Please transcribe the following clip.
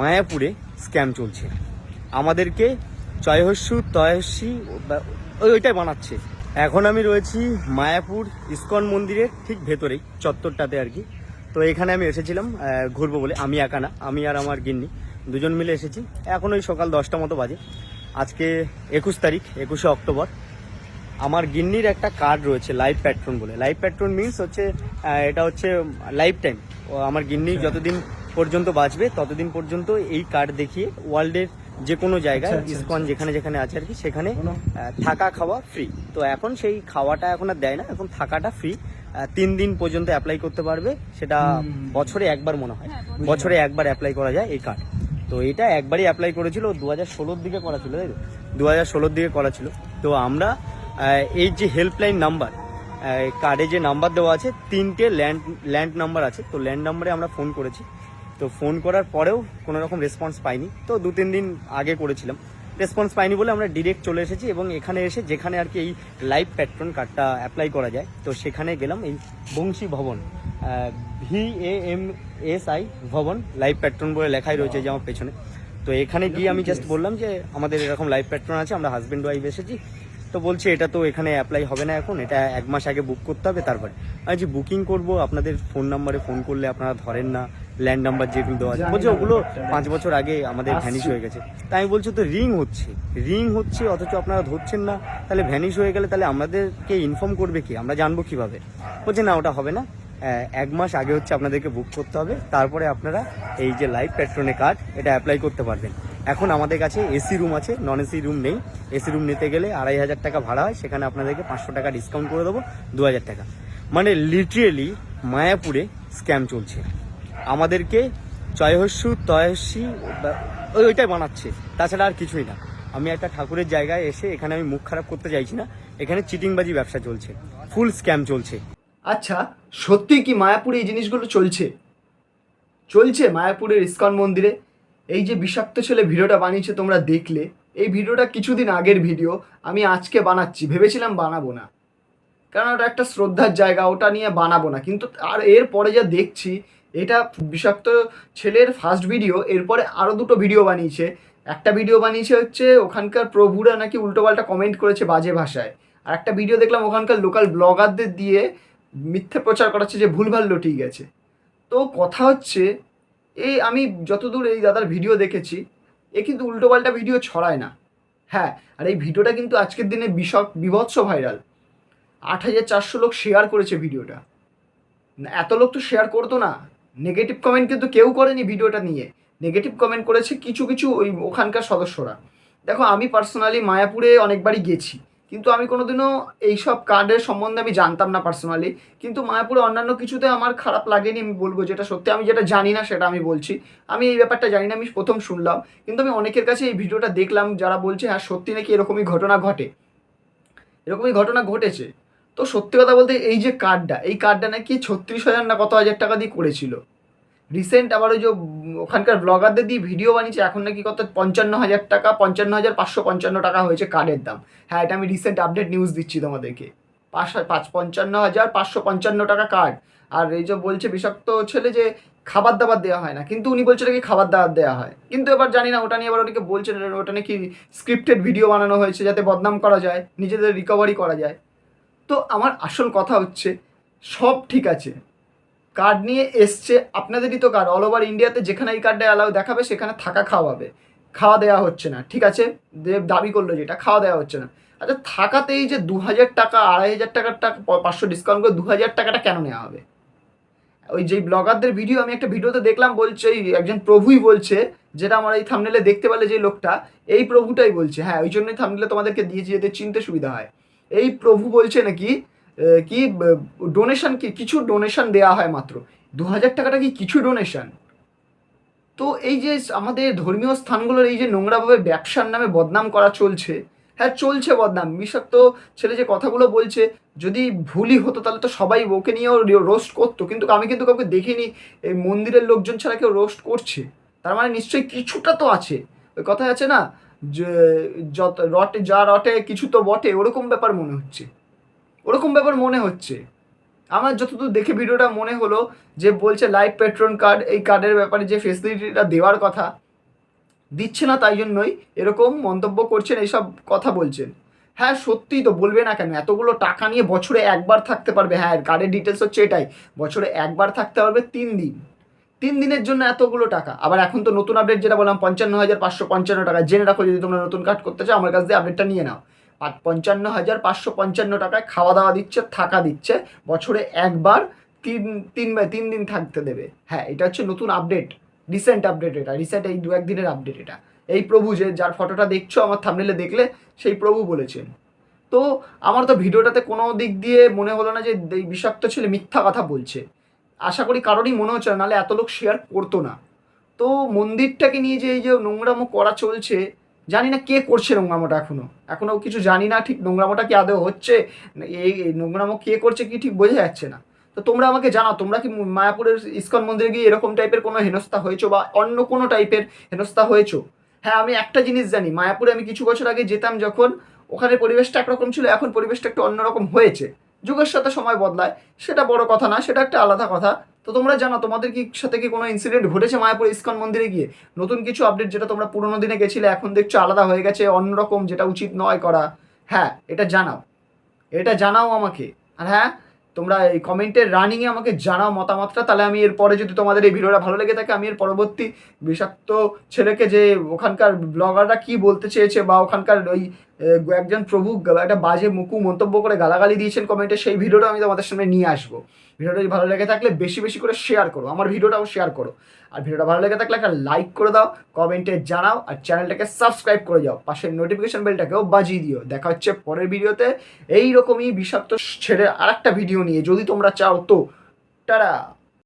মায়াপুরে স্ক্যাম চলছে। আমাদেরকে চয়হস্যু তয়স্যি ওই ওইটাই বানাচ্ছে। এখন আমি রয়েছি মায়াপুর ইস্কন মন্দিরের ঠিক ভেতরেই চত্বরটাতে আর কি। তো এখানে আমি এসেছিলাম ঘুরবো বলে। আমি একা না আমি আর আমার গিন্নি দুজন মিলে এসেছি। এখন ওই সকাল দশটা মতো বাজে। আজকে একুশ তারিখ একুশে অক্টোবর। আমার গিন্নির একটা কার্ড রয়েছে লাইভ প্যাট্রন বলে। লাইভ প্যাট্রন মিনস হচ্ছে এটা হচ্ছে লাইফ টাইম আমার গিন্নি যতদিন পর্যন্ত বাঁচবে ততদিন পর্যন্ত এই কার্ড দেখিয়ে ওয়ার্ল্ডের যে কোনো জায়গায় আচ্ছা, আচ্ছা, ইসকন যেখানে যেখানে আছে আর কি সেখানে থাকা খাওয়া ফ্রি তো এখন সেই খাওয়াটা এখন আর দেয় না এখন থাকাটা ফ্রি তিন দিন পর্যন্ত অ্যাপ্লাই করতে পারবে সেটা বছরে একবার মনে হয়। বছরে। একবার অ্যাপ্লাই করা যায় এই কার্ড তো এটা একবারই অ্যাপ্লাই করেছিল দু হাজার ষোলোর দিকে করা ছিল তাই তো দু হাজার ষোলোর দিকে করা ছিল। তো আমরা এই যে হেল্পলাইন নাম্বার কার্ডে যে নাম্বার দেওয়া আছে তিনটে ল্যান্ড ল্যান্ড নাম্বার আছে। তো ল্যান্ড নাম্বারে আমরা ফোন করেছি। তো ফোন করার পরেও কোনো রকম রেসপন্স পাইনি। তো দু তিন দিন আগে করেছিলাম। রেসপন্স পাইনি বলে আমরা ডিরেক্ট চলে এসেছি এবং এখানে এসে যেখানে আর কি এই লাইভ প্যাট্রন কার্ডটা অ্যাপ্লাই করা যায়, তো সেখানে গেলাম এই Banshi Bhavan V A M S I Bhavan life patron বলে লেখাই রয়েছে যে আমার পেছনে। তো এখানে গিয়ে আমি জাস্ট বললাম যে আমাদের এরকম লাইভ প্যাট্রন আছে, আমরা হাজব্যান্ড ওয়াইফ এসেছি। তো বলছে, এটা তো এখানে অ্যাপ্লাই হবে না এখন, এটা এক মাস আগে বুক করতে হবে, তারপরে। আমি যে বুকিং করব, আপনাদের ফোন নাম্বারে ফোন করলে আপনারা ধরেন না। ল্যান্ড নাম্বার যেগুলো দেওয়া আছে। বলছে ওগুলো পাঁচ বছর আগে আমাদের। ভ্যানিশ হয়ে গেছে। তাই আমি বলছি তো রিং হচ্ছে। রিং হচ্ছে অথচ আপনারা ধরছেন না। তাহলে ভ্যানিশ হয়ে গেলে তাহলে আমাদেরকে ইনফর্ম করবে কি? আমরা জানব কীভাবে? বলছে না ওটা হবে না। এক মাস আগে হচ্ছে আপনাদেরকে বুক করতে হবে। তারপরে আপনারা এই যে লাইভ পেট্রোনে কার্ড এটা অ্যাপ্লাই করতে পারবেন। এখন আমাদের কাছে এসি রুম আছে নন এসি রুম নেই। এসি রুম নিতে গেলে আড়াই হাজার টাকা ভাড়া হয়। সেখানে আপনাদেরকে পাঁচশো টাকা ডিসকাউন্ট করে দেবো দু হাজার টাকা। মানে লিটারেলি মায়াপুরে স্ক্যাম চলছে। আমাদেরকে চয়হস্যু তয়স্যি ওই ওইটাই বানাচ্ছে। তাছাড়া আর কিছুই না। আমি একটা ঠাকুরের জায়গায় এসে এখানে আমি মুখ খারাপ করতে চাইছি না। এখানে চিটিংবাজি ব্যবসা চলছে। ফুল স্ক্যাম চলছে। আচ্ছা সত্যি কি মায়াপুরে এই জিনিসগুলো চলছে? চলছে মায়াপুরের ইস্কন মন্দিরে। এই যে বিষাক্ত ছেলে ভিডিওটা বানিয়েছে তোমরা দেখলে, এই ভিডিওটা কিছুদিন আগের ভিডিও। আমি আজকে বানাচ্ছি। ভেবেছিলাম বানাবো না। কারণ ওটা একটা শ্রদ্ধার জায়গা, ওটা নিয়ে বানাবো না। কিন্তু আর এর পরে যা দেখছি এটা বিষাক্ত ছেলের ফার্স্ট ভিডিও এরপরে আরও দুটো ভিডিও বানিয়েছে। একটা ভিডিও বানিয়েছে হচ্ছে ওখানকার প্রভুরা নাকি উল্টোপাল্টা কমেন্ট করেছে বাজে ভাষায়। আর একটা ভিডিও দেখলাম ওখানকার লোকাল ব্লগারদের দিয়ে মিথ্যে প্রচার করাচ্ছে যে ভুলভাল লটিয়ে গেছে। তো কথা হচ্ছে এই আমি যতদূর এই দাদার ভিডিও দেখেছি, এ কিন্তু উল্টোপাল্টা ভিডিও ছড়ায় না। হ্যাঁ আর এই ভিডিওটা কিন্তু আজকের দিনে বিশক বিভৎস ভাইরাল আট হাজার চারশো লোক শেয়ার করেছে ভিডিওটা এত লোক তো শেয়ার করতো না। নেগেটিভ কমেন্ট কিন্তু কেউ করেনি ভিডিওটা নিয়ে। নেগেটিভ কমেন্ট করেছে কিছু কিছু ওই ওখানকার সদস্যরা। দেখো, আমি পার্সোনালি মায়াপুরে অনেকবারই গেছি। কিন্তু আমি কোনোদিনও এইসব কার্ডের সম্বন্ধে আমি জানতাম না পার্সোনালি কিন্তু মায়াপুরে অন্যান্য কিছুতে আমার খারাপ লাগেনি, আমি বলব যেটা সত্যি। আমি যেটা জানি না, সেটা আমি বলছি। আমি এই ব্যাপারটা জানি না, আমি প্রথম শুনলাম। কিন্তু আমি অনেকের কাছে এই ভিডিওটা দেখলাম, যারা বলছে হ্যাঁ সত্যি নাকি এরকমই ঘটনা ঘটে? এরকমই ঘটনা ঘটেছে। তো সত্যি কথা বলতে এই যে কার্ডটা এই কার্ডটা নাকি ছত্রিশ হাজার না কত হাজার টাকা দিয়ে করেছিল। রিসেন্ট আবার ওই যে ওখানকার ব্লগারদের দিয়ে ভিডিও বানিয়েছে, এখন নাকি কত পঞ্চান্ন হাজার টাকা, পঞ্চান্ন হাজার পাঁচশো পঞ্চান্ন টাকা হয়েছে কার্ডের দাম। হ্যাঁ এটা আমি রিসেন্ট আপডেট নিউজ দিচ্ছি তোমাদেরকে। পাঁচ পাঁচ, পঞ্চান্ন হাজার পাঁচশো পঞ্চান্ন টাকা কার্ড আর এই যে বলছে বিষাক্ত ছেলে যে খাবার দাবার দেওয়া হয় না, কিন্তু উনি বলছে নাকি খাবার দাবার দেওয়া হয়। কিন্তু এবার জানি না, ওটা নিয়ে এবার ওনাকে বলছেন ওটা নাকি স্ক্রিপ্টেড ভিডিও বানানো হয়েছে যাতে বদনাম করা যায়, নিজেদের রিকভারি করা যায়। তো আমার আসল কথা হচ্ছে, সব ঠিক আছে। কার্ড নিয়ে এসছে, আপনাদেরই তো কার্ড অল ওভার ইন্ডিয়াতে যেখানে এই কার্ডটা অ্যালাউ দেখাবে, সেখানে থাকা খাওয়াবে। খাওয়া দেওয়া হচ্ছে না, ঠিক আছে? দেব দাবি করল যেটা খাওয়া দেওয়া হচ্ছে না। আচ্ছা থাকাতেই যে দু হাজার টাকা, আড়াই হাজার টাকার টাকা পাঁচশো ডিসকাউন্ট করে দু হাজার টাকাটা কেন নেওয়া হবে? ওই যেই ব্লগারদের ভিডিও আমি একটা ভিডিওতে দেখলাম, বলছে এই একজন প্রভুই বলছে, যেটা আমার এই থামনেলে দেখতে পেলে যে লোকটা, এই প্রভুটাই বলছে। হ্যাঁ ওই জন্যই থামনেলে তোমাদেরকে দিয়েছি যাতে চিনতে সুবিধা হয়। এই প্রভু বলছে নাকি কি ডোনেশন কি? কিছু ডোনেশন দেওয়া হয় মাত্র। দু হাজার টাকাটা কি কিছু ডোনেশন তো এই যে আমাদের ধর্মীয় স্থানগুলোর এই যে নোংরাভাবে ব্যবসার নামে বদনাম করা চলছে হ্যাঁ চলছে বদনাম। বিষাক্ত ছেলে যে কথাগুলো বলছে, যদি ভুলই হতো তাহলে তো সবাই ওকে নিয়েও রোস্ট করতো, কিন্তু আমি কিন্তু কাউকে দেখিনি। এই মন্দিরের লোকজন ছাড়া কেউ রোস্ট করছে। তার মানে নিশ্চয়ই কিছুটা তো আছে। ওই কথা আছে না যে যত রটে, যা রটে, কিছু তো বটে, ওরকম ব্যাপার মনে হচ্ছে। ওরকম ব্যাপার মনে হচ্ছে। আমার যতদূর দেখে ভিডিওটা মনে হলো যে বলছে লাইভ পেট্রন কার্ড, এই কার্ডের ব্যাপারে যে ফেসিলিটিটা দেওয়ার কথা, দিচ্ছে না তাই জন্যই এরকম মন্তব্য করছেন, এইসব কথা বলছেন। হ্যাঁ সত্যিই তো বলবে না কেন? এতগুলো টাকা নিয়ে বছরে একবার থাকতে পারবে। হ্যাঁ কার্ডের ডিটেলস হচ্ছে এটাই। বছরে একবার থাকতে পারবে তিন দিন। তিন দিনের জন্য এতগুলো টাকা। আবার এখন তো নতুন আপডেট যেটা বললাম, পঞ্চান্ন হাজার পাঁচশো পঞ্চান্ন টাকা। জেনে রাখো যদি তোমরা নতুন কার্ড করতে চাও, আমার কাছ দিয়ে আপডেটটা নিয়ে নাও। আর পঞ্চান্ন হাজার পাঁচশো পঞ্চান্ন টাকায় খাওয়া দাওয়া দিচ্ছে, থাকা দিচ্ছে, বছরে একবার তিন তিন তিন দিন থাকতে দেবে। হ্যাঁ এটা হচ্ছে নতুন আপডেট রিসেন্ট আপডেট এটা রিসেন্ট এই দু একদিনের আপডেট এটা। এই প্রভু যে, যার ফটোটা দেখছ, আমার থামনেলে দেখলে, সেই প্রভু বলেছেন তো আমার তো ভিডিওটাতে কোনো দিক দিয়ে মনে হলো না যে, এই বিষাক্ত ছেলে মিথ্যা কথা বলছে। আশা করি কারোরই মনে হচ্ছে না, নাহলে এত লোক শেয়ার করতো না। তো মন্দিরটাকে নিয়ে যে এই যে নোংরামো করা চলছে, জানি না কে করছে নোংরামোটা এখনও। এখনও কিছু জানি না ঠিক নোংরামোটা কি আদৌ হচ্ছে এই নোংরামো কে করছে কি ঠিক বোঝা যাচ্ছে না। তো তোমরা আমাকে জানাও, তোমরা কি মায়াপুরের ইস্কন মন্দিরে গিয়ে এরকম টাইপের কোনো হেনস্থা হয়েছো বা অন্য কোনো টাইপের হেনস্থা হয়েছো? হ্যাঁ আমি একটা জিনিস জানি, মায়াপুরে আমি কিছু বছর আগে যেতাম যখন, ওখানে পরিবেশটা একরকম ছিল, এখন পরিবেশটা একটু অন্যরকম হয়েছে। যুগের সাথে সময় বদলায়। সেটা বড় কথা না, সেটা একটা আলাদা কথা। তো তোমরা জানো, তোমাদের কি সাথে কি কোনো ইনসিডেন্ট ঘটেছে মায়াপুর ইস্কন মন্দিরে গিয়ে? নতুন কিছু আপডেট যেটা তোমরা পুরোনো দিনে গেছিলে, এখন দেখছ আলাদা হয়ে গেছে, অন্যরকম যেটা উচিত নয় করা। হ্যাঁ এটা জানাও। এটা জানাও আমাকে। আর হ্যাঁ তোমরা এই কমেন্টের রানিংয়ে আমাকে জানাও মতামতটা। তাহলে আমি এরপরে যদি তোমাদের এই ভিডিওটা ভালো লেগে থাকে, আমি এর পরবর্তী বিষাক্ত ছেলেকে যে ওখানকার ব্লগাররা কি বলতে চেয়েছে বা ওখানকার ওই একজন প্রভু একটা বাজে মুকু মন্তব্য করে গালাগালি দিয়েছেন কমেন্টে, সেই ভিডিওটা আমি তোমাদের সামনে নিয়ে আসব। ভিডিওটা যদি ভালো লেগে থাকলে বেশি বেশি করে শেয়ার করো, আমার ভিডিওটাও শেয়ার করো। আর ভিডিওটা ভালো লেগে থাকলে একটা লাইক করে দাও, কমেন্টে জানাও, আর চ্যানেলটাকে সাবস্ক্রাইব করে যাও, পাশের নোটিফিকেশন বেলটাকেও বাজিয়ে দিও। দেখা হচ্ছে পরের ভিডিওতে এই রকমই বিষাক্ত ছেড়ে আর একটা ভিডিও নিয়ে। যদি তোমরা চাও তো, টাটা!